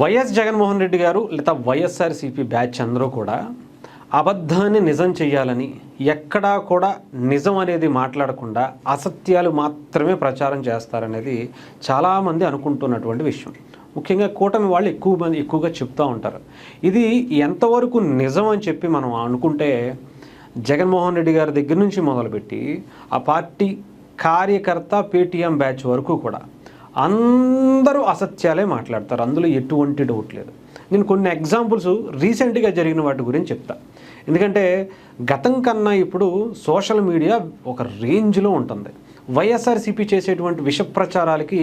YS Jaganmohan Reddy గారు లేదా YSRCP batch అందరూ కూడా అబద్ధాన్ని నిజం చేయాలని ఎక్కడా కూడా నిజం అనేది మాట్లాడకుండా అసత్యాలు మాత్రమే ప్రచారం చేస్తారనేది చాలామంది అనుకుంటున్నటువంటి విషయం. ముఖ్యంగా కూటమి వాళ్ళు ఎక్కువ మంది ఎక్కువగా చెప్తూ ఉంటారు. ఇది ఎంతవరకు నిజం అని చెప్పి మనం అనుకుంటే జగన్మోహన్ రెడ్డి గారి దగ్గర నుంచి మొదలుపెట్టి ఆ పార్టీ కార్యకర్త పేటీఎం బ్యాచ్ వరకు కూడా అందరూ అసత్యాలే మాట్లాడతారు. అందులో ఎటువంటి డౌట్ లేదు. నేను కొన్ని ఎగ్జాంపుల్స్ రీసెంట్గా జరిగిన వాటి గురించి చెప్తా. ఎందుకంటే గతం కన్నా ఇప్పుడు సోషల్ మీడియా ఒక రేంజ్లో ఉంటుంది. వైఎస్ఆర్సీపీ చేసేటువంటి విష ప్రచారాలకి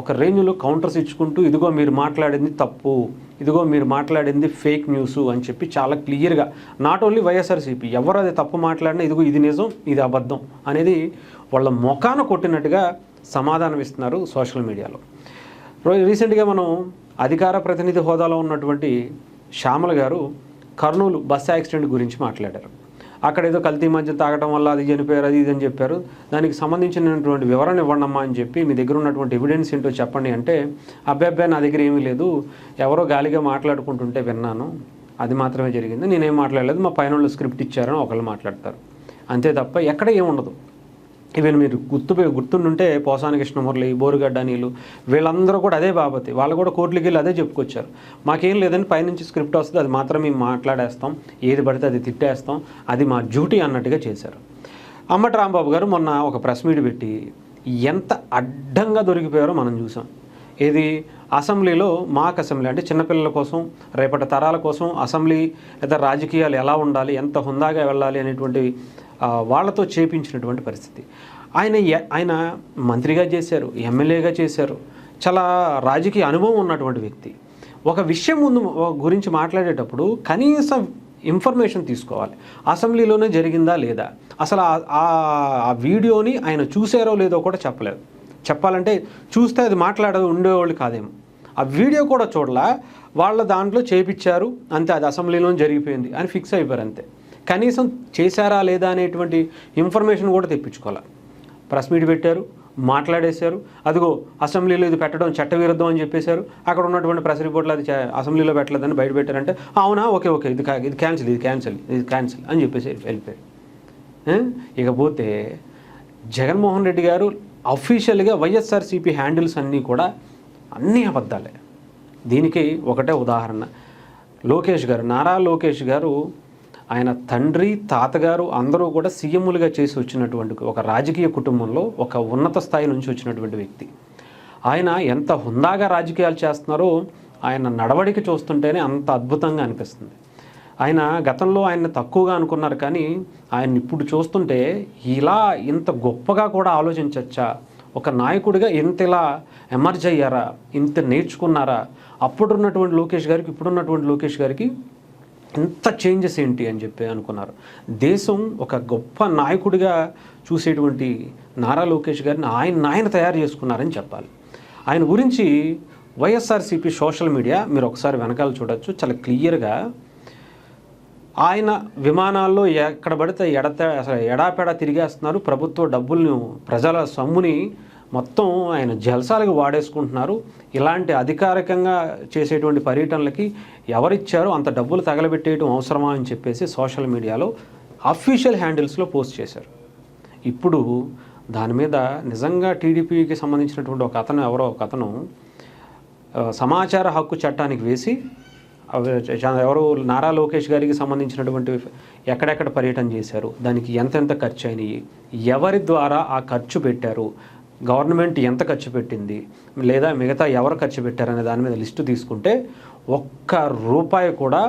ఒక రేంజ్లో కౌంటర్స్ ఇచ్చుకుంటూ ఇదిగో మీరు మాట్లాడింది తప్పు ఇదిగో మీరు మాట్లాడింది ఫేక్ న్యూస్ అని చెప్పి చాలా క్లియర్గా నాట్ ఓన్లీ వైఎస్ఆర్సీపీ ఎవరు అది తప్పు మాట్లాడినా ఇదిగో ఇది నిజం ఇది అబద్ధం అనేది వాళ్ళ మొఖాన కొట్టినట్టుగా సమాధానం ఇస్తున్నారు సోషల్ మీడియాలో. రీసెంట్గా మనం అధికార ప్రతినిధి హోదాలో ఉన్నటువంటి శ్యామల గారు కర్నూలు బస్సు యాక్సిడెంట్ గురించి మాట్లాడారు. అక్కడ ఏదో కల్తీ మధ్య తాగటం వల్ల అది చనిపోయారు అది ఇది అని చెప్పారు. దానికి సంబంధించినటువంటి వివరణ ఇవ్వండమ్మా అని చెప్పి మీ దగ్గర ఉన్నటువంటి ఎవిడెన్స్ ఏంటో చెప్పండి అంటే అబ్బాయి అబ్బాయి నా దగ్గర ఏమీ లేదు. ఎవరో గాలిగా మాట్లాడుకుంటుంటే విన్నాను. అది మాత్రమే జరిగింది. నేనేం మాట్లాడలేదు. మా పైన స్క్రిప్ట్ ఇచ్చారని ఒకళ్ళు మాట్లాడతారు. అంతే తప్ప ఎక్కడ ఏముండదు. ఈవెన్ మీరు గుర్తు గుర్తుండుంటే పోసాని కృష్ణమురళి బోరుగడ్డ నీళ్ళు వీళ్ళందరూ కూడా అదే బాపతి. వాళ్ళు కూడా కోర్టులకి వెళ్ళి అదే చెప్పుకొచ్చారు. మాకేం లేదని పైనుంచి స్క్రిప్ట్ వస్తుంది అది మాత్రం మేము మాట్లాడేస్తాం. ఏది పడితే అది తిట్టేస్తాం. అది మా డ్యూటీ అన్నట్టుగా చేశారు. అమ్మటి రాంబాబు గారు మొన్న ఒక ప్రెస్ మీట్ పెట్టి ఎంత అడ్డంగా దొరికిపోయారో మనం చూసాం. ఇది అసెంబ్లీలో మాక్ అసెంబ్లీ అంటే చిన్నపిల్లల కోసం రేపటి తరాల కోసం అసెంబ్లీ లేదా రాజకీయాలు ఎలా ఉండాలి ఎంత హుందాగా వెళ్ళాలి అనేటువంటి వాళ్ళతో చేపించినటువంటి పరిస్థితి. ఆయన ఆయన మంత్రిగా చేశారు ఎమ్మెల్యేగా చేశారు. చాలా రాజకీయ అనుభవం ఉన్నటువంటి వ్యక్తి. ఒక విషయం ముందు గురించి మాట్లాడేటప్పుడు కనీసం ఇన్ఫర్మేషన్ తీసుకోవాలి. అసెంబ్లీలోనే జరిగిందా లేదా? అసలు ఆ- ఆ వీడియోని ఆయన చూసారో లేదో కూడా చెప్పలేదు. చెప్పాలంటే చూస్తే అది మాట్లాడ ఉండేవాళ్ళు కాదేమో. ఆ వీడియో కూడా చూడలా వాళ్ళ దాంట్లో చేపించారు అంతే అది అసెంబ్లీలో జరిగిపోయింది అని ఫిక్స్ అయిపోయారు అంతే. కనీసం చేశారా లేదా అనేటువంటి ఇన్ఫర్మేషన్ కూడా తెప్పించుకోవాలి. ప్రెస్ మీట్ పెట్టారు మాట్లాడేశారు అదిగో అసెంబ్లీలో ఇది పెట్టడం చట్టవిరుద్ధం అని చెప్పేశారు అక్కడ ఉన్నటువంటి ప్రెస్ రిపోర్ట్లు అది అసెంబ్లీలో పెట్టలేదని బయట పెట్టారంటే అవునా ఓకే ఓకే ఇది ఇది క్యాన్సిల్ ఇది క్యాన్సిల్ ఇది క్యాన్సిల్ అని చెప్పేసి వెళ్ళిపోయారు. ఇకపోతే జగన్మోహన్ రెడ్డి గారు అఫీషియల్గా వైఎస్ఆర్సీపీ హ్యాండిల్స్ అన్నీ కూడా అన్నీ అబద్ధాలే. దీనికి ఒకటే ఉదాహరణ. లోకేష్ గారు నారా లోకేష్ గారు ఆయన తండ్రి తాతగారు అందరూ కూడా సీఎంలుగా చేసి వచ్చినటువంటి ఒక రాజకీయ కుటుంబంలో ఒక ఉన్నత స్థాయి నుంచి వచ్చినటువంటి వ్యక్తి. ఆయన ఎంత హుందాగా రాజకీయాలు చేస్తున్నారో ఆయన నడవడిక చూస్తుంటేనే అంత అద్భుతంగా అనిపిస్తుంది. ఆయన గతంలో ఆయన్ని తక్కువగా అనుకున్నారు కానీ ఆయన ఇప్పుడు చూస్తుంటే ఇలా ఇంత గొప్పగా కూడా ఆలోచించచ్చా? ఒక నాయకుడిగా ఇంత ఇలా ఎమర్జ్ అయ్యారా? ఇంత నేర్చుకున్నారా? అప్పుడున్నటువంటి లోకేష్ గారికి ఇప్పుడున్నటువంటి లోకేష్ గారికి ఇంత చేంజెస్ ఏంటి అని చెప్పి అనుకున్నారు. దేశం ఒక గొప్ప నాయకుడిగా చూసేటువంటి నారా లోకేష్ గారిని ఆయన ఆయన తయారు చేసుకున్నారని చెప్పాలి. ఆయన గురించి వైఎస్ఆర్సీపీ సోషల్ మీడియా మీరు ఒకసారి వెనకాల చూడొచ్చు. చాలా క్లియర్గా ఆయన విమానాల్లో ఎక్కడ పడితే ఎడత అసలు ఎడాపెడా తిరిగేస్తున్నారు. ప్రభుత్వ డబ్బులను ప్రజల సొమ్ముని మొత్తం ఆయన జల్సాలకు వాడేసుకుంటున్నారు. ఇలాంటి అధికారికంగా చేసేటువంటి పర్యటనలకి ఎవరిచ్చారో అంత డబ్బులు తగలబెట్టేయడం అవసరమా అని చెప్పేసి సోషల్ మీడియాలో అఫీషియల్ హ్యాండిల్స్లో పోస్ట్ చేశారు. ఇప్పుడు దాని మీద నిజంగా టీడీపీకి సంబంధించినటువంటి ఒక అతను ఎవరో ఒక అతను సమాచార హక్కు చట్టానికి వేసి ఎవరు నారా లోకేష్ గారికి సంబంధించినటువంటి ఎక్కడెక్కడ పర్యటన చేశారు దానికి ఎంతెంత ఖర్చు అయినాయి ఎవరి ద్వారా ఆ ఖర్చు పెట్టారు గవర్నమెంట్ ఎంత ఖర్చు పెట్టింది లేదా మిగతా ఎవరు ఖర్చు పెట్టారనే దాని మీద లిస్టు తీసుకుంటే ఒక్క రూపాయి కూడా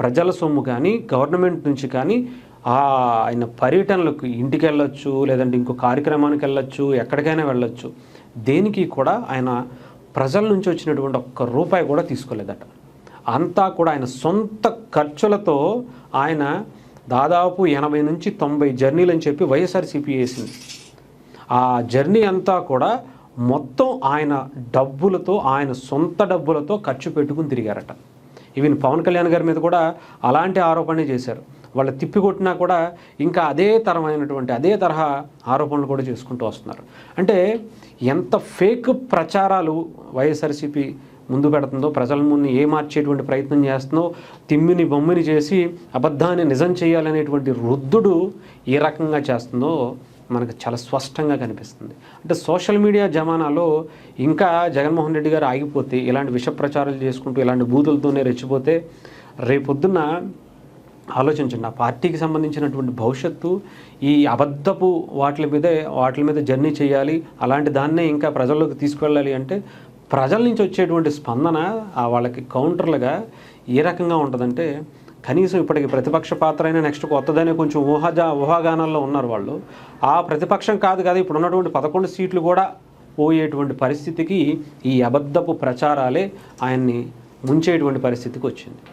ప్రజల సొమ్ము కానీ గవర్నమెంట్ నుంచి కానీ ఆ ఆయన పర్యటనలకు ఇంటికి వెళ్ళొచ్చు లేదంటే ఇంకో కార్యక్రమానికి వెళ్ళొచ్చు ఎక్కడికైనా వెళ్ళొచ్చు దేనికి కూడా ఆయన ప్రజల నుంచి వచ్చినటువంటి ఒక్క రూపాయి కూడా తీసుకోలేదట. అంతా కూడా ఆయన సొంత ఖర్చులతో ఆయన దాదాపు ఎనభై నుంచి తొంభై జర్నీలు అని చెప్పి వైఎస్ఆర్సీపీ వేసింది. ఆ జర్నీ అంతా కూడా మొత్తం ఆయన డబ్బులతో ఆయన సొంత డబ్బులతో ఖర్చు పెట్టుకుని తిరిగారట. ఈవెన్ పవన్ కళ్యాణ్ గారి మీద కూడా అలాంటి ఆరోపణే చేశారు. వాళ్ళు తిప్పికొట్టినా కూడా ఇంకా అదే తరమైనటువంటి అదే తరహా ఆరోపణలు కూడా చేసుకుంటూ వస్తున్నారు. అంటే ఎంత ఫేక్ ప్రచారాలు వైఎస్ఆర్సీపీ ముందు పెడుతుందో ప్రజల ముందు ఏ మార్చేటువంటి ప్రయత్నం చేస్తుందో తిమ్మిని బొమ్మిని చేసి అబద్ధాన్ని నిజం చేయాలనేటువంటి వృద్ధుడు ఏ రకంగా చేస్తుందో మనకు చాలా స్పష్టంగా కనిపిస్తుంది. అంటే సోషల్ మీడియా జమానాలో ఇంకా జగన్మోహన్ రెడ్డి గారు ఆగిపోతే ఇలాంటి విష ప్రచారాలు చేసుకుంటూ ఇలాంటి బూతులతోనే రెచ్చిపోతే రేపొద్దున ఆలోచించండి. ఆ పార్టీకి సంబంధించినటువంటి భవిష్యత్తు ఈ అబద్ధపు వాటి మీదే వాటి మీద జర్నీ చేయాలి. అలాంటి దాన్నే ఇంకా ప్రజల్లోకి తీసుకెళ్ళాలి అంటే ప్రజల నుంచి వచ్చేటువంటి స్పందన ఆ వాళ్ళకి కౌంటర్లుగా ఏ రకంగా ఉంటుందంటే కనీసం ఇప్పటికి ప్రతిపక్ష పాత్ర అయినా నెక్స్ట్ కొత్తదనే కొంచెం ఊహాజా ఊహాగానాల్లో ఉన్నారు వాళ్ళు. ఆ ప్రతిపక్షం కాదు కదా ఇప్పుడు ఉన్నటువంటి పదకొండు సీట్లు కూడా పోయేటువంటి పరిస్థితికి ఈ అబద్ధపు ప్రచారాలే ఆయన్ని ముంచేటువంటి పరిస్థితికి వచ్చింది.